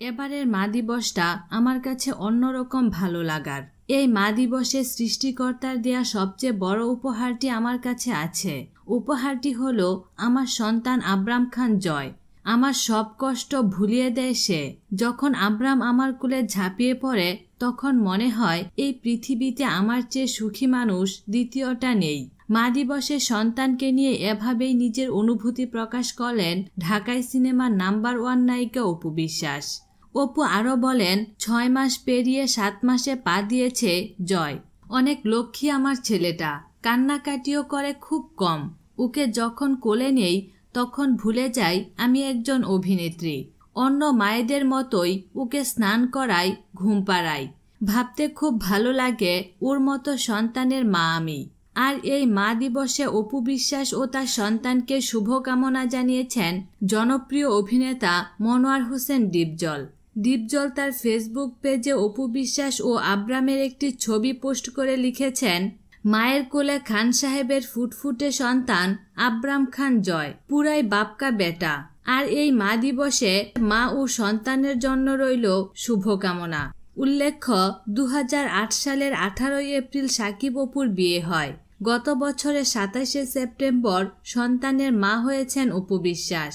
এবারের মা দিবসটা আমার কাছে অন্যরকম ভালো লাগার। এই মা দিবসে সৃষ্টিকর্তার দেয়া সবচেয়ে বড় উপহারটি আমার কাছে আছে। উপহারটি হলো আমার সন্তান আব্রাম খান জয়। আমার সব কষ্ট ভুলিয়ে দেয় সে। যখন আব্রাম আমার কুলে ঝাঁপিয়ে পড়ে, তখন মনে হয় এই পৃথিবীতে আমার চেয়ে সুখী মানুষ দ্বিতীয়টা নেই। মা দিবসে সন্তানকে নিয়ে এভাবেই নিজের অনুভূতি প্রকাশ করলেন ঢাকাই সিনেমার নাম্বার ওয়ান নায়িকা অপু বিশ্বাস। অপু আরও বলেন, ছয় মাস পেরিয়ে সাত মাসে পা দিয়েছে জয়। অনেক লক্ষ্মী আমার ছেলেটা। কান্নাকাটিও করে খুব কম। ওকে যখন কোলে নেই, তখন ভুলে যাই আমি একজন অভিনেত্রী। অন্য মায়েদের মতোই ওকে স্নান করাই, ঘুম পাড়াই। ভাবতে খুব ভালো লাগে ওর মতো সন্তানের মা আমি। আর এই মা দিবসে অপু বিশ্বাস ও তার সন্তানকে শুভকামনা জানিয়েছেন জনপ্রিয় অভিনেতা মনোয়ার হোসেন ডিপজল। ডিপজল তার ফেসবুক পেজে অপু বিশ্বাস ও আব্রামের একটি ছবি পোস্ট করে লিখেছেন, মায়ের কোলে খান সাহেবের ফুটফুটে সন্তান, আব্রাম খান জয়, পুরাই বাপকা বেটা। আর এই মা দিবসে মা ও সন্তানের জন্য রইল শুভকামনা। উল্লেখ্য দু হাজার আট সালের আঠারোই এপ্রিল সাকিব অপুর বিয়ে হয়। গত বছরের সাতাশে সেপ্টেম্বর সন্তানের মা হয়েছেন অপু বিশ্বাস।